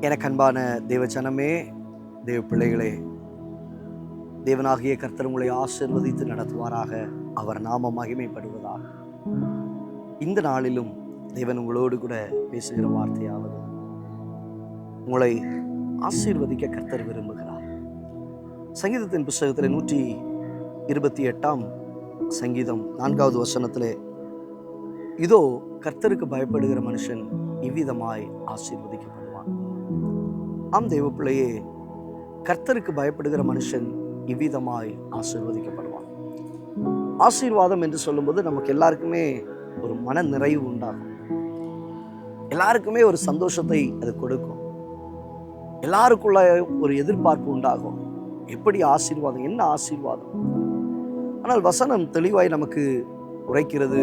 எனக்கு அன்பான தேவஜனமே தேவ பிள்ளைகளே தேவனாகிய கர்த்தர் உங்களை ஆசிர்வதித்து நடத்துவாராக அவர் நாம மகிமைப்படுவதாக. இந்த நாளிலும் தேவன் உங்களோடு கூட பேசுகிற வார்த்தையாவது உங்களை ஆசீர்வதிக்க கர்த்தர் விரும்புகிறார். சங்கீதத்தின் புஸ்தகத்தில் நூற்றி இருபத்தி எட்டாம் சங்கீதம் நான்காவது வசனத்திலே இதோ கர்த்தருக்கு பயப்படுகிற மனுஷன் இவ்விதமாய் ஆசீர்வதிக்கப்படுவான். ஆம் தெய்வப்பிள்ளையே பிள்ளையே கர்த்தருக்கு பயப்படுகிற மனுஷன் இவ்விதமாய் ஆசீர்வதிக்கப்படுவான். ஆசீர்வாதம் என்று சொல்லும்போது நமக்கு எல்லாருக்குமே ஒரு மன நிறைவு உண்டாகும். எல்லாருக்குமே ஒரு சந்தோஷத்தை அது கொடுக்கும். எல்லாருக்குள்ள ஒரு எதிர்பார்ப்பு உண்டாகும். எப்படி ஆசீர்வாதம் என்ன ஆசீர்வாதம்? ஆனால் வசனம் தெளிவாய் நமக்கு உரைக்கிறது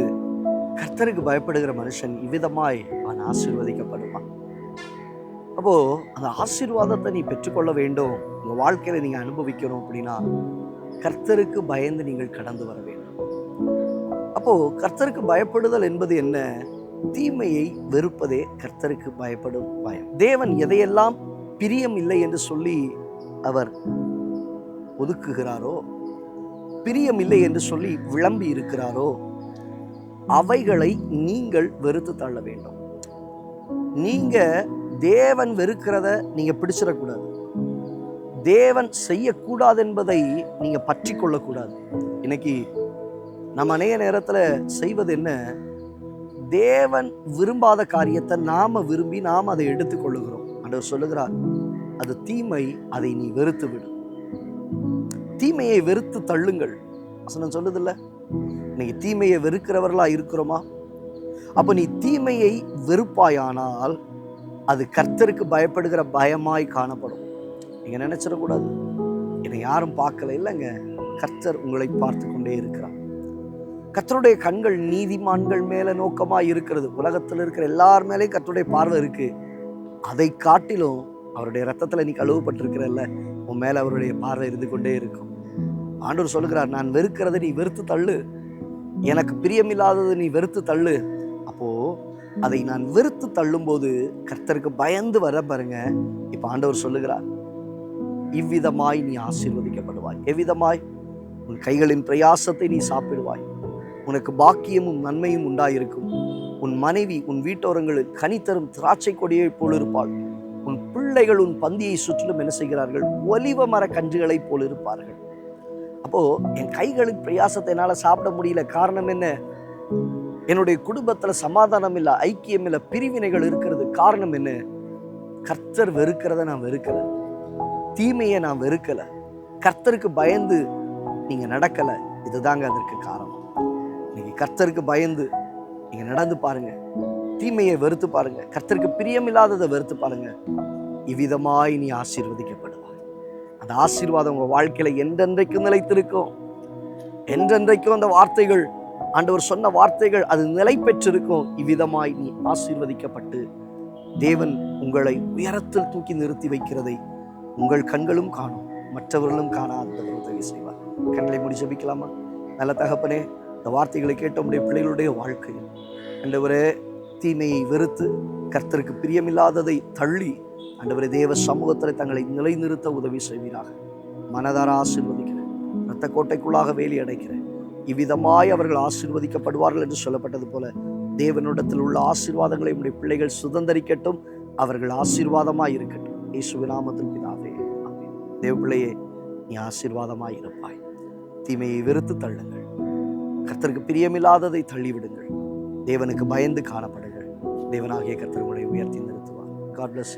கர்த்தருக்கு பயப்படுகிற மனுஷன் இவ்விதமாய் அவன் ஆசீர்வதிக்கப்படுவான். அப்போ அந்த ஆசீர்வாதத்தை நீ பெற்றுக்கொள்ள வேண்டும். உங்க வாழ்க்கையில நீங்க அனுபவிக்கணும் அப்படின்னா கர்த்தருக்கு பயந்து நீங்கள் கடந்து வர வேண்டும். அப்போ கர்த்தருக்கு பயப்படுதல் என்பது என்ன? தீமையை வெறுப்பதே கர்த்தருக்கு பயப்படும் பயம். தேவன் எதையெல்லாம் பிரியம் இல்லை என்று சொல்லி அவர் ஒதுக்குகிறாரோ பிரியம் இல்லை என்று சொல்லி விளம்பி இருக்கிறாரோ அவைகளை நீங்கள் வெறுத்து தள்ள வேண்டும். நீங்க தேவன் வெறுக்கிறத நீங்கள் பிடிச்சிடக்கூடாது. தேவன் செய்யக்கூடாது என்பதை நீங்கள் பற்றி கொள்ளக்கூடாது இன்னைக்கு நம்ம அநேக நேரத்தில் செய்வது என்ன? தேவன் விரும்பாத காரியத்தை நாம் விரும்பி நாம் அதை எடுத்துக்கொள்ளுகிறோம். ஆண்டவர் சொல்லுகிறார் அது தீமை அதை நீ வெறுத்து விடு தீமையை வெறுத்து தள்ளுங்கள். வசனம் சொல்லுதில்ல இன்னைக்கு தீமையை வெறுக்கிறவர்களாக இருக்கிறோமா? அப்போ நீ தீமையை வெறுப்பாயானால் அது கர்த்தருக்கு பயப்படுகிற பயமாய் காணப்படும். நீங்கள் நினச்சிடக்கூடாது. என்னை யாரும் பார்க்கல. இல்லைங்க. கர்த்தர் உங்களை பார்த்து கொண்டே இருக்கிறார். கர்த்தருடைய கண்கள் நீதிமான்கள் மேலே நோக்கமாக இருக்கிறது. உலகத்தில் இருக்கிற எல்லார் மேலேயும் கர்த்தருடைய பார்வை இருக்குது அதை காட்டிலும் அவருடைய ரத்தத்தில் நீ கழுவப்பட்டிருக்கிறல்ல உன் மேலே அவருடைய பார்வை இருந்து கொண்டே இருக்கும். ஆண்டவர் சொல்கிறார் நான் வெறுக்கிறத நீ வெறுத்து தள்ளு. எனக்கு பிரியமில்லாதது நீ வெறுத்து தள்ளு. அப்போது அதை நான் வெறுத்து தள்ளும்போது கர்த்தருக்கு பயந்து வர பாருங்க. இப்போ ஆண்டவர் சொல்லுகிறார் இவ்விதமாய் நீ ஆசீர்வதிக்கப்படுவாய். எவ்விதமாய்? உன் கைகளின் பிரயாசத்தை நீ சாப்பிடுவாய். உனக்கு பாக்கியமும் நன்மையும் உண்டாயிருக்கும். உன் மனைவி உன் வீட்டோரங்களில் கனித்தரும் திராட்சை கொடியைப் போல் இருப்பாள். உன் பிள்ளைகள் உன் பந்தியை சுற்றிலும் என்ன செய்கிறார்கள்? ஒலிவ மர கன்றுகளைப் போல் இருப்பார்கள். அப்போ என் கைகளின் பிரயாசத்தை என்னால் சாப்பிட முடியல. காரணம் என்ன? என்னுடைய குடும்பத்தில் சமாதானம் இல்லை ஐக்கியம் இல்லை பிரிவினைகள் இருக்கிறது காரணம் என்ன? கர்த்தர் வெறுக்கிறத நான் வெறுக்கலை. தீமையை நான் வெறுக்கலை. கர்த்தருக்கு பயந்து நீங்கள் நடக்கலை. இதுதாங்க அதற்கு காரணம். நீங்கள் கர்த்தருக்கு பயந்து நீங்கள் நடந்து பாருங்க. தீமையை வெறுத்து பாருங்கள் கர்த்தருக்கு பிரியமில்லாததை வெறுத்து பாருங்கள் இவ்விதமாய் நீ ஆசீர்வதிக்கப்படுவாய். அந்த ஆசீர்வாதம் உங்கள் வாழ்க்கையில் என்றென்றைக்கும் நிலைத்திருக்கும். என்றென்றைக்கும் அந்த வார்த்தைகள் ஆண்டவர் சொன்ன வார்த்தைகள் அது நிலை பெற்றிருக்கும். இவ்விதமாய் நீ ஆசீர்வதிக்கப்பட்டு தேவன் உங்களை உயரத்தில் தூக்கி நிறுத்தி வைக்கிறதை உங்கள் கண்களும் காணும். மற்றவர்களும் காணாதவர் உதவி செய்வார். கண்களை முடி ஜபிக்கலாமா? நல்ல தகப்பனே இந்த வார்த்தைகளை கேட்ட உடைய பிள்ளைகளுடைய வாழ்க்கையில். ஆண்டவரே தீமையை வெறுத்து கர்த்தருக்கு பிரியமில்லாததை தள்ளி ஆண்டவரே தேவ சமூகத்தில் தங்களை நிலைநிறுத்த உதவி செய்வீராக. மனதார ஆசீர்வதிக்கிறேன். இரத்த கோட்டைக்குள்ளாக வேலி அடைக்கிறேன். இவ்விதமாய் அவர்கள் ஆசீர்வதிக்கப்படுவார்கள் என்று சொல்லப்பட்டது போல தேவனிடத்தில் உள்ள ஆசீர்வாதங்களை உடைய பிள்ளைகள் சுதந்திரிக்கட்டும் அவர்கள் ஆசீர்வாதமாக இருக்கட்டும். இயேசுவின் நாமத்தில் பிதாவே தேவ பிள்ளையே நீ ஆசீர்வாதமாக இருப்பாய். தீமையை வெறுத்து தள்ளுங்கள். கர்த்தருக்கு பிரியமில்லாததை தள்ளிவிடுங்கள். தேவனுக்கு பயந்து காணப்படுங்கள். தேவனாகிய கர்த்தர் உயர்த்தி நிறுத்துவார். God plus